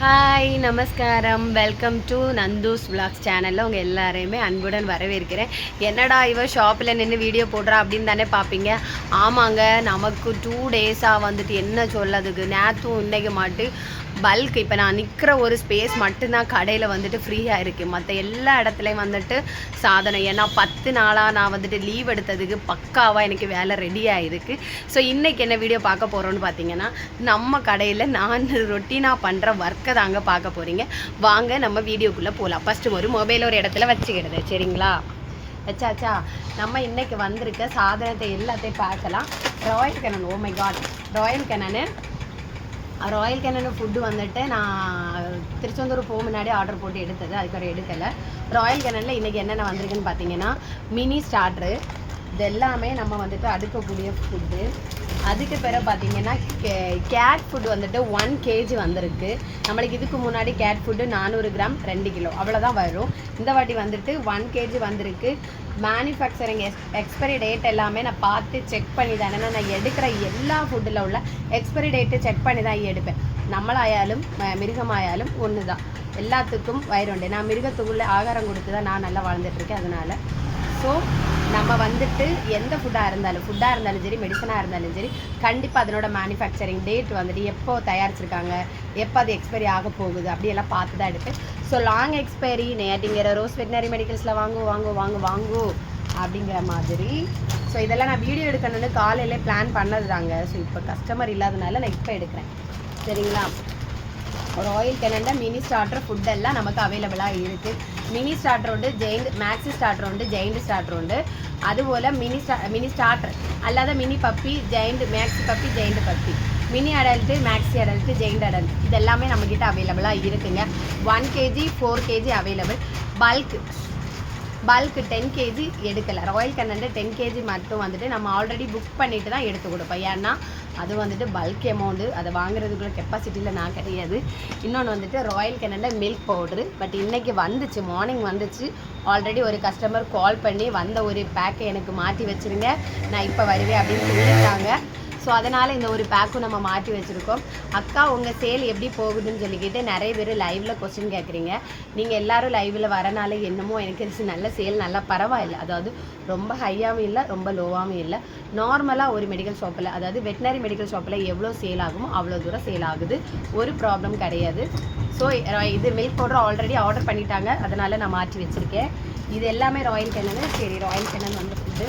Hi நமஸ்காரம். Welcome to Nandhu's vlogs சேனலில் உங்கள் எல்லாரையுமே அன்புடன் வரவேற்கிறேன். என்னடா இவ ஷாப்பில் நின்று வீடியோ போடுறா அப்படின்னு தானே பார்ப்பீங்க ஆமாங்க நமக்கு டூ டேஸாக வந்துட்டு என்ன சொல்லதுக்கு? நேற்றும் இன்றைக்கு மாட்டு பல்க் இப்போ நான் நிற்கிற ஒரு ஸ்பேஸ் மட்டும்தான் கடையில் வந்துட்டு ஃப்ரீயாக இருக்குது மற்ற எல்லா இடத்துலையும் வந்துட்டு சாதனை ஏன்னா பத்து நாளாக நான் வந்துட்டு லீவ் எடுத்ததுக்கு பக்காவாக எனக்கு வேலை ரெடியாக இருக்குது ஸோ இன்றைக்கி என்ன வீடியோ பார்க்க போகிறோன்னு பார்த்தீங்கன்னா நம்ம கடையில் நான் ரொட்டீனாக பண்ணுற ஒர்க்கை தாங்க பார்க்க போகிறீங்க வாங்க நம்ம வீடியோக்குள்ளே போகலாம் ஃபஸ்ட்டு ஒரு மொபைல் ஒரு இடத்துல வச்சுக்கிடுது சரிங்களா? வச்சாச்சா நம்ம இன்றைக்கி வந்திருக்க சாதனத்தை எல்லாத்தையும் பார்க்கலாம். Royal Canin oh my god Royal Canin Royal Canin food வந்துட்டு நான் திருச்செந்தூர் போக முன்னாடி ஆர்டர் போட்டு எடுத்தது. அதுக்கப்புறம் எடுக்கலை. ராயல் கேனனில் இன்றைக்கி என்னென்ன வந்திருக்குன்னு பார்த்தீங்கன்னா மினி ஸ்டார்ட்ரு இது எல்லாமே நம்ம வந்துட்டு அடுக்கக்கூடிய ஃபுட்டு அதுக்கு பிறகு பார்த்தீங்கன்னா கேட் ஃபுட் வந்துட்டு ஒன் கேஜி வந்திருக்கு. நம்மளுக்கு இதுக்கு முன்னாடி கேட் ஃபுட்டு நானூறு கிராம் ரெண்டு கிலோ. அவ்வளோதான் வரும். இந்த வாட்டி வந்துட்டு ஒன் கேஜி வந்திருக்கு. மேனுஃபேக்சரிங் எக்ஸ் எக்ஸ்பைரி டேட் எல்லாமே நான் பார்த்து செக் பண்ணி தான். ஏன்னா நான் எடுக்கிற எல்லா ஃபுட்டில் உள்ள எக்ஸ்பைரி டேட்டு செக் பண்ணி தான் எடுப்பேன். நம்மளாயாலும் ம- மிருகமாயாலும் ஒன்று தான் எல்லாத்துக்கும் வயிறு உண்டு. நான் மிருகத்துக்குள்ளே ஆகாரம் கொடுத்து தான் நான் நல்லா வாழ்ந்துட்டுருக்கேன் அதனால் ஸோ நம்ம வந்துட்டு எந்த ஃபுட்டாக இருந்தாலும் ஃபுட்டாக இருந்தாலும் சரி மெடிசனாக இருந்தாலும் சரி கண்டிப்பாக அதனோட மேனுஃபேக்சரிங் டேட் வந்துட்டு எப்போ தயாரிச்சிருக்காங்க எப்போ அது எக்ஸ்பைரி ஆக போகுது அப்படியெல்லாம் பார்த்து தான் எடுப்பேன் ஸோ லாங் எக்ஸ்பைரி நேட்டிங்கிற ரோஸ் வெட்டினரி மெடிக்கல்ஸில் வாங்கு வாங்கு வாங்கு வாங்கு அப்படிங்கிற மாதிரி. ஸோ இதெல்லாம் நான் வீடியோ எடுக்கணும்னு காலையிலே பிளான் பண்ணது தாங்க ஸோ இப்போ கஸ்டமர் இல்லாதனால நான் இப்போ எடுக்கிறேன். சரிங்களா? Royal oil mini starter food எல்லாம் நமக்கு அவைலபிளாக இருக்குது மினி ஸ்டார்டர் உண்டு ஜெயிண்ட் மேக்ஸி ஸ்டார்டர் உண்டு ஜெயிண்ட் ஸ்டார்டர் உண்டு. அதுபோல் மினி ஸ்டா மினி ஸ்டார்டர் அல்லாத mini puppy giant maxi puppy giant puppy mini adult maxi adult giant adult இது எல்லாமே நம்மக்கிட்ட அவைலபிளாக இருக்குங்க. One KG four KG available bulk bulk ten KG எடுக்கலை. ராயல் கன்னண்டு டென் கேஜி மட்டும் வந்துட்டு நம்ம ஆல்ரெடி புக் பண்ணிட்டு தான் எடுத்து கொடுப்போம். ஏன்னா அது வந்துட்டு பல்க் அமௌண்ட்டு அதை வாங்குறதுக்குள்ள கெப்பாசிட்டியில் நான் கிடையாது. இன்னொன்று வந்துட்டு ராயல் கெனண்டா மில்க் பவுட்ரு பட் இன்றைக்கி வந்துச்சு மார்னிங் வந்துச்சு. ஆல்ரெடி ஒரு கஸ்டமர் கால் பண்ணி வந்த ஒரு பேக்கை எனக்கு மாற்றி வச்சிருங்க. நான் இப்போ வருவேன் அப்படின்னு சொல்லியிருக்காங்க ஸோ அதனால் இந்த ஒரு பேக்கும் நம்ம மாற்றி வச்சுருக்கோம். அக்கா உங்கள் சேல் எப்படி போகுதுன்னு சொல்லிக்கிட்டு நிறைய பேர் லைவில் கொஸ்டின் கேட்குறீங்க நீங்கள் எல்லாரும் லைவில் வரனால என்னமோ எனக்கு தெரிஞ்சு நல்ல சேல் நல்லா பரவாயில்ல. அதாவது ரொம்ப ஹையாகவும் இல்லை ரொம்ப லோவாகவும் இல்லை. நார்மலாக ஒரு மெடிக்கல் ஷாப்பில் அதாவது வெட்டினரி மெடிக்கல் ஷாப்பில் எவ்வளோ சேல் ஆகுமோ அவ்வளோ தூரம் சேல் ஆகுது. ஒரு ப்ராப்ளம் கிடையாது. ஸோ இது மில்க் பவுடர் ஆல்ரெடி ஆர்டர் பண்ணிட்டாங்க. அதனால் நான் மாற்றி வச்சுருக்கேன். இது எல்லாமே ராயல் கெனன் சரி ராயல் கெனன் வந்து ஃபுட்டு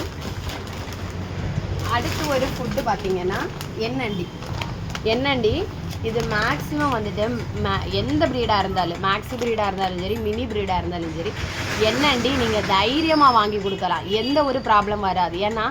அடுத்து ஒரு ஃபுட்டு பார்த்தீங்கன்னா எண்ணண்டி எண்ணண்டி இது மேக்ஸிமம் வந்துட்டு மே எந்த ப்ரீடாக இருந்தாலும் மேக்ஸி ப்ரீடாக இருந்தாலும் சரி மினி ப்ரீடாக இருந்தாலும் சரி என்னண்டி நீங்கள் தைரியமாக வாங்கி கொடுக்கலாம். எந்த ஒரு ப்ராப்ளம் வராது. ஏன்னா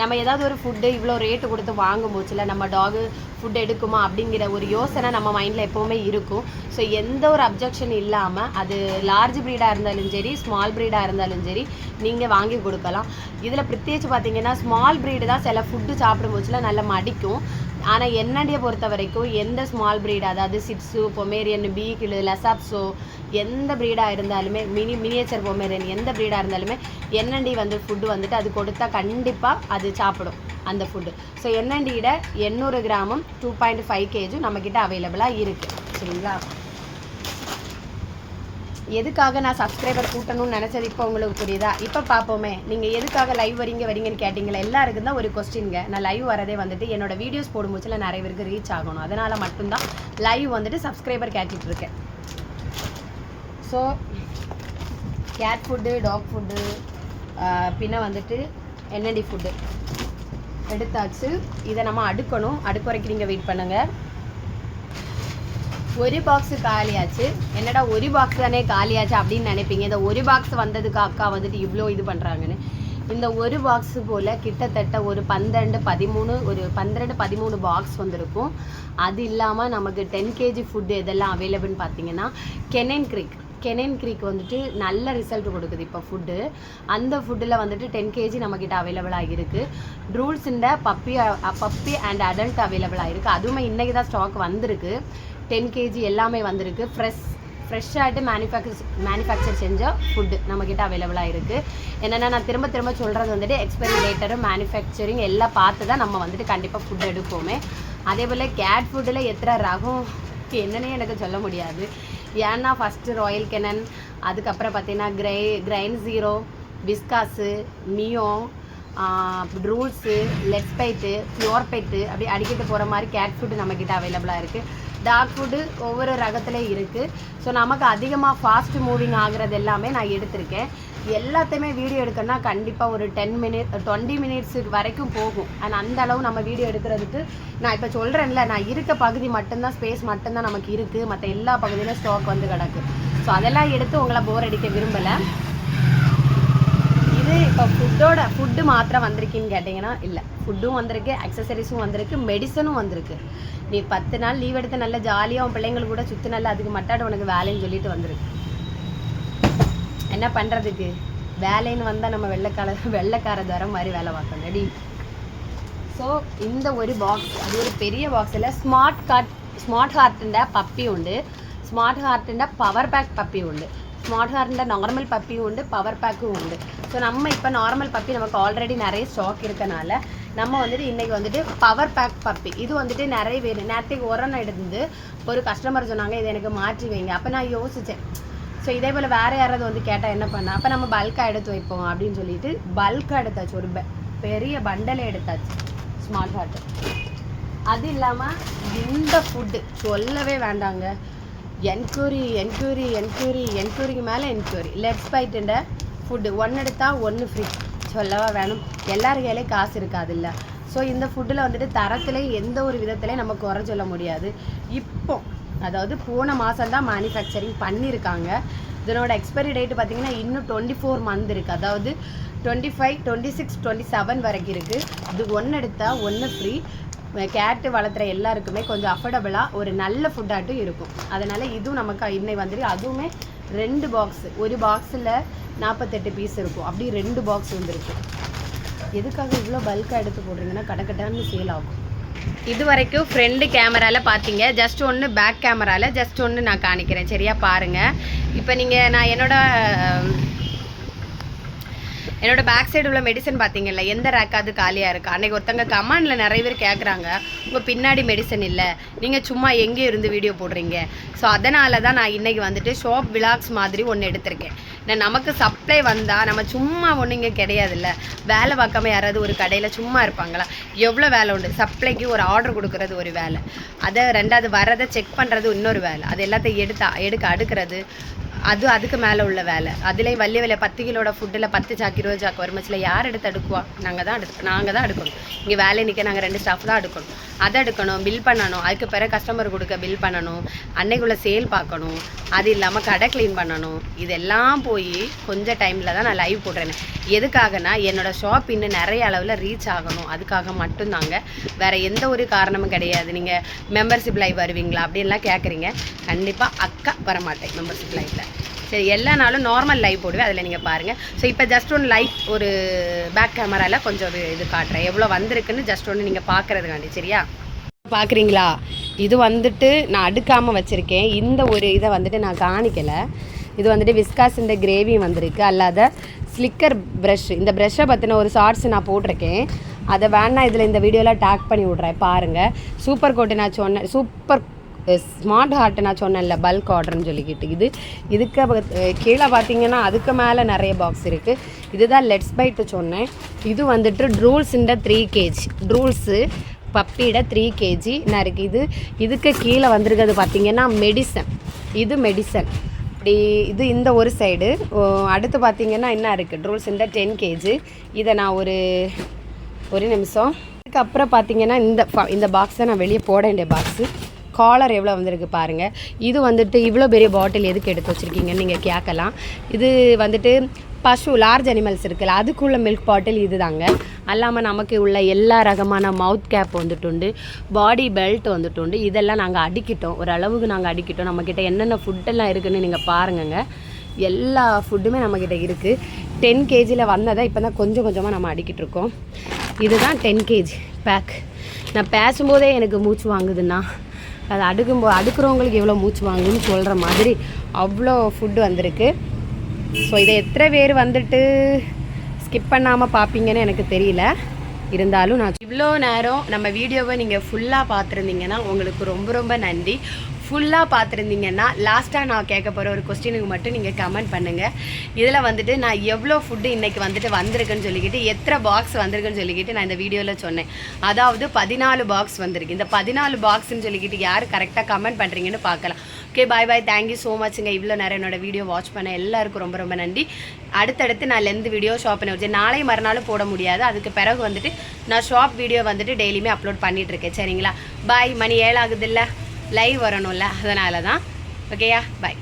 நம்ம ஏதாவது ஒரு ஃபுட்டு இவ்வளோ ரேட்டு கொடுத்து வாங்கும் போச்சுல நம்ம டாகு ஃபுட் எடுக்குமா அப்படிங்கிற ஒரு யோசனை நம்ம மைண்டில் எப்போவுமே இருக்கும். ஸோ எந்த ஒரு அப்ஜெக்ஷன் இல்லாமல் அது லார்ஜ் ப்ரீடாக இருந்தாலும் சரி ஸ்மால் ப்ரீடாக இருந்தாலும் சரி நீங்கள் வாங்கி கொடுக்கலாம். இதில் பிரத்யேகிச்சு பார்த்தீங்கன்னா ஸ்மால் ப்ரீடு தான் சில ஃபுட்டு சாப்பிடும் போச்சுல நல்லா மடிக்கும். ஆனால் என்னடைய பொறுத்த வரைக்கும் எந்த ஸ்மால் ப்ரீட் அதாவது Shih Tzu Pomeranian beagle Lhasa Apso எந்த ப்ரீடாக இருந்தாலுமே மினி மினியேச்சர் பொமேரியன் எந்த ப்ரீடாக இருந்தாலுமே என்னண்டி வந்து ஃபுட்டு வந்துட்டு அது கொடுத்தா கண்டிப்பாக அது சாப்பிடும் அந்த ஃபுட்டு ஸோ என்னண்டியிட எண்ணூறு கிராமும் டூ பாயிண்ட் ஃபைவ் கேஜும் நம்மக்கிட்ட அவைலபிளாக இருக்குது சரிங்களா? எதுக்காக நான் சப்ஸ்கிரைபர் கூட்டணும்னு நினச்சது இப்போ உங்களுக்கு புரியுதா? இப்போ பார்ப்போமே நீங்கள் எதுக்காக லைவ் வரீங்க வரீங்கன்னு கேட்டிங்களா? எல்லாருக்கும் தான் ஒரு கொஸ்டின்ங்க நான் லைவ் வரதே வந்துட்டு என்னோட வீடியோஸ் போடும்போதுல நிறைய பேருக்கு ரீச் ஆகணும். அதனால் மட்டும்தான் லைவ் வந்துட்டு சப்ஸ்கிரைபர் கேட்டுட்டு இருக்கேன். So cat food dog food பின்ன வந்துட்டு என்னடி ஃபுட்டு எடுத்தாச்சு. இதை நம்ம அடுக்கணும். அடுக்க வரைக்கும் நீங்கள் வெயிட் பண்ணுங்கள் ஒரு பாக்ஸ் காலியாச்சு. என்னடா ஒரு பாக்ஸ் தானே காலியாச்சு அப்படின்னு நினைப்பீங்க. இந்த ஒரு பாக்ஸ் வந்ததுக்கு அக்கா வந்துட்டு இவ்வளோ இது பண்ணுறாங்கன்னு இந்த ஒரு பாக்ஸ் போல் கிட்டத்தட்ட ஒரு பன்னிரெண்டு பதிமூணு ஒரு பன்னிரெண்டு பதிமூணு பாக்ஸ் வந்திருக்கும். அது இல்லாமல் நமக்கு டென் கேஜி ஃபுட்டு எதெல்லாம் அவைலபிள்னு பார்த்தீங்கன்னா கெனன் கிரிக் கெனன் க்ரீக் வந்துட்டு நல்ல ரிசல்ட் கொடுக்குது இப்போ ஃபுட்டு அந்த ஃபுட்டில் வந்துட்டு டென் கேஜி நம்மக்கிட்ட அவைலபிளாக இருக்குது ரூல்ஸுண்ட பப்பி பப்பி அண்ட் அடல்ட் அவைலபிளாக இருக்குது அதுவுமே இன்றைக்கி தான் ஸ்டாக் வந்திருக்கு. டென் கேஜி எல்லாமே வந்திருக்கு. ஃப்ரெஷ் ஃப்ரெஷ்ஷாகிட்டு மேனுஃபேக்சர் மேனுஃபேக்சர் செஞ்ச ஃபுட்டு நம்மக்கிட்ட அவைலபிளாக இருக்குது என்னென்னா நான் திரும்ப திரும்ப சொல்கிறது வந்துட்டு எக்ஸ்பைரி டேட்டரும் மேனுஃபேக்சரிங் எல்லாம் பார்த்து தான் நம்ம வந்துட்டு கண்டிப்பாக ஃபுட் எடுப்போமே. அதே போல் கேட் ஃபுட்டில் எத்தனை ரகம்? என்னன்னே எனக்கு சொல்ல முடியாது. ஏன்னா ஃபஸ்ட்டு ராயல் கெனன் அதுக்கப்புறம் பார்த்தீங்கன்னா கிரை grain zero Whiskas Meo Drools let byte ஃப்ளோர் பைட்டு அப்படி அடிக்கிட்டு போகிற மாதிரி கேட் ஃபுட்டு நம்மக்கிட்ட அவைலபிளாக இருக்குது டாக் ஃபுட்டு ஒவ்வொரு ரகத்துலேயும் இருக்குது ஸோ நமக்கு அதிகமாக ஃபாஸ்ட் மூவிங் ஆகிறது எல்லாமே நான் எடுத்திருக்கேன். எல்லாத்தையுமே வீடியோ எடுக்கணும்னா கண்டிப்பாக ஒரு டென் மினிட் டுவெண்ட்டி மினிட்ஸுக்கு வரைக்கும் போகும். அண்ட் அந்த அளவு நம்ம வீடியோ எடுக்கிறதுக்கு நான் இப்போ சொல்கிறேன்ல நான் இருக்க பகுதி மட்டும்தான் ஸ்பேஸ் மட்டும்தான் நமக்கு இருக்குது மற்ற எல்லா பகுதியிலும் ஸ்டாக் வந்து கிடக்கு. ஸோ அதெல்லாம் எடுத்து உங்களை போர் அடிக்க விரும்பலை. இது இப்போ ஃபுட்டோட ஃபுட் ஃபுட்டு மாத்திரம் வந்திருக்குன்னு கேட்டிங்கன்னா இல்லை ஃபுட்டும் வந்திருக்கு அக்சசரிஸும் வந்திருக்கு மெடிசனும் வந்திருக்கு நீ பத்து நாள் லீவ் எடுத்து நல்ல ஜாலியாக உன் பிள்ளைங்கள் கூட சுற்றி நல்லா அதுக்கு மட்டாட்டு உனக்கு வேலைன்னு சொல்லிட்டு வந்திருக்கு என்ன பண்ணுறதுக்கு வேலைன்னு வந்தால் நம்ம வெள்ளைக்கார வெள்ளைக்கார தரம் மாதிரி வேலை பார்க்கணும் ரெடி ஸோ இந்த ஒரு பாக்ஸ் அது ஒரு பெரிய பாக்ஸில் ஸ்மார்ட் கார்ட் സ്മാർട്ട് ഹാർട്ടിൻ്റെ പപ്പി ഉണ്ട് സ്മാർട്ട് ഹാർട്ടിൻ്റെ പവർ പാക്ക് പപ്പി ഉണ്ട് ஸ்மார்ட் ஹார்ட்டிൻ്റെ நார்மல் பப்பியும் உண்டு பவர் பேக்கும் உண்டு. ஸோ நம்ம இப்போ நார்மல் பப்பி நமக்கு ஆல்ரெடி நிறைய ஸ்டாக் இருக்கனால நம்ம வந்துட்டு இன்றைக்கி வந்துட்டு பவர் பேக் பப்பி இது வந்துட்டு நிறைய பேர் நேரத்துக்கு உரம் எடுத்து ஒரு கஸ்டமர் சொன்னாங்க இதை எனக்கு மாற்றி வைங்க. அப்போ நான் யோசித்தேன் ஸோ இதே போல் வேறு யாராவது வந்து கேட்டால் என்ன பண்ண அப்போ நம்ம பல்காக எடுத்து வைப்போம் அப்படின்னு சொல்லிட்டு பல்காக எடுத்தாச்சு. ஒரு பெ- பெரிய பண்டலே எடுத்தாச்சு ஸ்மார்ட் ஹார்ட் அது இல்லாமல் இந்த ஃபுட்டு சொல்லவே வேண்டாங்க. என்கொயரி என்கொயரி என்கொயரி என்கொயரிக்கு மேலே என்கொயரி. லெட்ஸ் பைட்டுன்ற ஃபுட்டு ஒன்று எடுத்தால் ஒன்று ஃப்ரீ சொல்லவா வேணும்? எல்லார் கையிலையும் காசு இருக்காதுல்ல. ஸோ இந்த ஃபுட்டில் வந்துட்டு தரத்தில் எந்த ஒரு விதத்துலையும் நம்ம குறை சொல்ல முடியாது. இப்போ அதாவது போன மாதம் தான் மேனுஃபேக்சரிங் பண்ணியிருக்காங்க இதனோட எக்ஸ்பைரி டேட் பார்த்தீங்கன்னா இன்னும் டுவெண்ட்டி ஃபோர் மந்த் இருக்குது அதாவது twenty five twenty six twenty seven வரைக்கும் இருக்குது இது ஒன்று எடுத்தால் ஒன்று ஃப்ரீ கேட்டு வளர்த்துற எல்லாருக்குமே கொஞ்சம் அஃபோர்டபுளாக ஒரு நல்ல ஃபுட்டாட்டும் இருக்கும். அதனால் இதுவும் நமக்கு இன்னை வந்துட்டு அதுவுமே ரெண்டு பாக்ஸ் ஒரு பாக்ஸில் நாற்பத்தெட்டு பீஸ் இருக்கும். அப்படி ரெண்டு பாக்ஸ் வந்துருக்கு. எதுக்காக இவ்வளோ பல்காக எடுத்து போடுறீங்கன்னா கடக்கட்டான்னு சேல் ஆகும். இது வரைக்கும் ஃப்ரண்ட் கேமராவில் பார்த்தீங்க ஜஸ்ட் ஒன்று பேக் கேமராவில் ஜஸ்ட் ஒன்று நான் காணிக்கிறேன் சரியாக பாருங்கள் இப்போ நீங்கள் நான் என்னோடய என்னோட பேக் சைடு உள்ள மெடிசன் பார்த்தீங்கல்ல எந்த ரேக்காவது காலியாக இருக்கா? அன்னைக்கு ஒருத்தங்க கமெண்டில் நிறைய பேர் கேட்குறாங்க உங்கள் பின்னாடி மெடிசன் இல்லை. நீங்கள் சும்மா எங்கே இருந்து வீடியோ போடுறீங்க. ஸோ அதனால தான் நான் இன்னைக்கு வந்துட்டு ஷாப் விலாக்ஸ் மாதிரி ஒன்று எடுத்திருக்கேன். நான் நமக்கு சப்ளை வந்தால் நம்ம சும்மா ஒன்றும் இங்கே கிடையாதுல்ல. வேலை பார்க்காம யாராவது ஒரு கடையில் சும்மா இருப்பாங்களா? எவ்வளோ வேலை உண்டு? சப்ளைக்கு ஒரு ஆர்டர் கொடுக்கறது ஒரு வேலை. அதை ரெண்டாவது வரதை செக் பண்ணுறது இன்னொரு வேலை. அது எல்லாத்தையும் எடுத்தா எடுக்க அடுக்கிறது அது அதுக்கு மேலே உள்ள வேலை. அதுலேயும் வள்ளி வேலை பத்து கிலோட ஃபுட்டில் பத்து சாக்கு இருபது சாக்கு வருமச்சில் யார் எடுத்து அடுக்குவா? நாங்கள் தான் எடுத்து நாங்கள் தான் எடுக்கணும் இங்கே வேலை நிற்க நாங்கள் ரெண்டு ஸ்டாஃப் தான் எடுக்கணும் அதை எடுக்கணும் பில் பண்ணணும். அதுக்கு பிறகு கஸ்டமர் கொடுக்க பில் பண்ணணும். அன்னைக்குள்ளே சேல் பார்க்கணும். அது இல்லாமல் கடை க்ளீன் பண்ணணும். இதெல்லாம் போய் கொஞ்சம் டைமில் தான் நான் லைவ் போடுறேன் எதுக்காகனா என்னோடய ஷாப் இன்னும் நிறைய அளவில் ரீச் ஆகணும். அதுக்காக மட்டும்தாங்க. வேறு எந்த ஒரு காரணமும் கிடையாது. நீங்கள் மெம்பர்ஷிப் லைவ் வருவீங்களா அப்படின்லாம் கேட்குறீங்க கண்டிப்பாக அக்கா வரமாட்டேன் மெம்பர்ஷிப் லைவில் சரி எல்லா நாளும் நார்மல் லைவ் போடுவேன். அதில் நீங்கள் பாருங்கள் ஸோ இப்போ ஜஸ்ட் ஒன் லைட் ஒரு பேக் கேமராவில் கொஞ்சம் இது காட்டுறேன். எவ்வளோ வந்திருக்குன்னு ஜஸ்ட் ஒன்று நீங்கள் பார்க்குறதுக்காண்டி சரியா? பார்க்குறீங்களா இது வந்துட்டு நான் அடுக்காமல் வச்சுருக்கேன். இந்த ஒரு இதை வந்துட்டு நான் காணிக்கலை. இது வந்துட்டு விஸ்காஸ் இந்த கிரேவி வந்திருக்கு. அல்லாத ஸ்லிக்கர் ப்ரஷ் இந்த ப்ரஷ்ஷை பற்றின ஒரு ஷார்ட்ஸ் நான் போட்டிருக்கேன். அதை வேணா இதில் இந்த வீடியோவில் டேக் பண்ணி விட்றேன். பாருங்கள் சூப்பர் கோட்டு நான் சொன்னேன் சூப்பர் ஸ்மார்ட் ஹார்ட் நான் சொன்னேன்ல பல்க் ஆர்டர்னு சொல்லிக்கிட்டு. இது இதுக்கு கீழே பார்த்தீங்கன்னா அதுக்கு மேலே நிறைய பாக்ஸ் இருக்குது இதுதான் லெட்ஸ் பைட்டு சொன்னேன். இது வந்துட்டு ட்ரூல்ஸுன்ற த்ரீ கேஜி ட்ரூல்ஸு பப்பியோட த்ரீ கேஜி நான் இருக்குது இது இதுக்கு கீழே வந்திருக்கிறது பார்த்தீங்கன்னா மெடிசன் இது மெடிசன் இப்படி இது இந்த ஒரு சைடு அடுத்து பார்த்தீங்கன்னா என்ன இருக்குது ட்ரூல்ஸ் இந்த டென் கேஜி இதை நான் ஒரு ஒரு நிமிஷம். அதுக்கப்புறம் பார்த்தீங்கன்னா இந்த இந்த பாக்ஸை நான் வெளியே போட வேண்டிய பாக்ஸு காலர் எவ்வளோ வந்திருக்கு பாருங்கள் இது வந்துட்டு இவ்வளோ பெரிய பாட்டில் எதுக்கு எடுத்து வச்சுருக்கீங்கன்னு நீங்கள் கேட்கலாம். இது வந்துட்டு பசு லார்ஜ் அனிமல்ஸ் இருக்குல்ல அதுக்குள்ள மில்க் பாட்டில் இது தாங்க அல்லாமல் நமக்கு உள்ள எல்லா ரகமான மவுத் கேப் வந்துட்டு உண்டு பாடி பெல்ட் வந்துட்டு உண்டு இதெல்லாம் நாங்கள் அடிக்கிட்டோம். ஒரு அளவுக்கு நாங்கள் அடிக்கிட்டோம். நம்மக்கிட்ட என்னென்ன ஃபுட்டெல்லாம் இருக்குதுன்னு நீங்கள் பாருங்கங்க. எல்லா ஃபுட்டுமே நம்மக்கிட்ட இருக்குது டென் கேஜியில் வந்ததை இப்போ தான் கொஞ்சம் கொஞ்சமாக நம்ம அடிக்கிட்டு இருக்கோம். இதுதான் டென் கேஜி பேக் நான் பேசும்போதே எனக்கு மூச்சு வாங்குதுன்னா அது அடுக்கும்போ அடுக்கிறவங்களுக்கு எவ்வளோ மூச்சு வாங்குதுன்னு சொல்கிற மாதிரி அவ்வளோ ஃபுட்டு வந்திருக்கு. ஸோ இதை எத்தனை பேர் வந்துட்டு ஸ்கிப் பண்ணாமல் பார்ப்பீங்கன்னு எனக்கு தெரியல. இருந்தாலும் நான் இவ்வளோ நேரம் நம்ம வீடியோவை நீங்கள் ஃபுல்லாக பார்த்துருந்தீங்கன்னா உங்களுக்கு ரொம்ப ரொம்ப நன்றி. ஃபுல்லாக பார்த்துருந்தீங்கன்னா லாஸ்ட்டாக நான் கேட்க போகிற ஒரு கொஸ்டினுக்கு மட்டும் நீங்கள் கமெண்ட் பண்ணுங்கள் இதில் வந்துட்டு நான் எவ்வளோ ஃபுட்டு இன்றைக்கி வந்துட்டு வந்திருக்குன்னு சொல்லிக்கிட்டு எத்தனை பாக்ஸ் வந்திருக்குன்னு சொல்லிக்கிட்டு நான் இந்த வீடியோவில் சொன்னேன். அதாவது பதினாலு பாக்ஸ் வந்திருக்கு. இந்த பதினாலு பாக்ஸ்ன்னு சொல்லிக்கிட்டு யார் கரெக்டாக கமெண்ட் பண்ணுறீங்கன்னு பார்க்கலாம். Okay bye bye thank you so மச்ங்க இவ்வளோ நேரம் என்னோட வீடியோ வாட்ச் பண்ண எல்லாருக்கும் ரொம்ப ரொம்ப நன்றி. அடுத்தடுத்து நான் லெந்து வீடியோ ஷாப் பண்ண வச்சேன் நாளை மறுநாளும் போட முடியாது. அதுக்கு பிறகு வந்துட்டு நான் ஷாப் வீடியோ வந்துட்டு டெய்லியுமே அப்லோட் பண்ணிகிட்ருக்கேன் இருக்கேன். சரிங்களா? பாய் மணி ஏழாகுது இல்லை லைவ் வரணும்ல. அதனால தான் ஓகேயா பாய்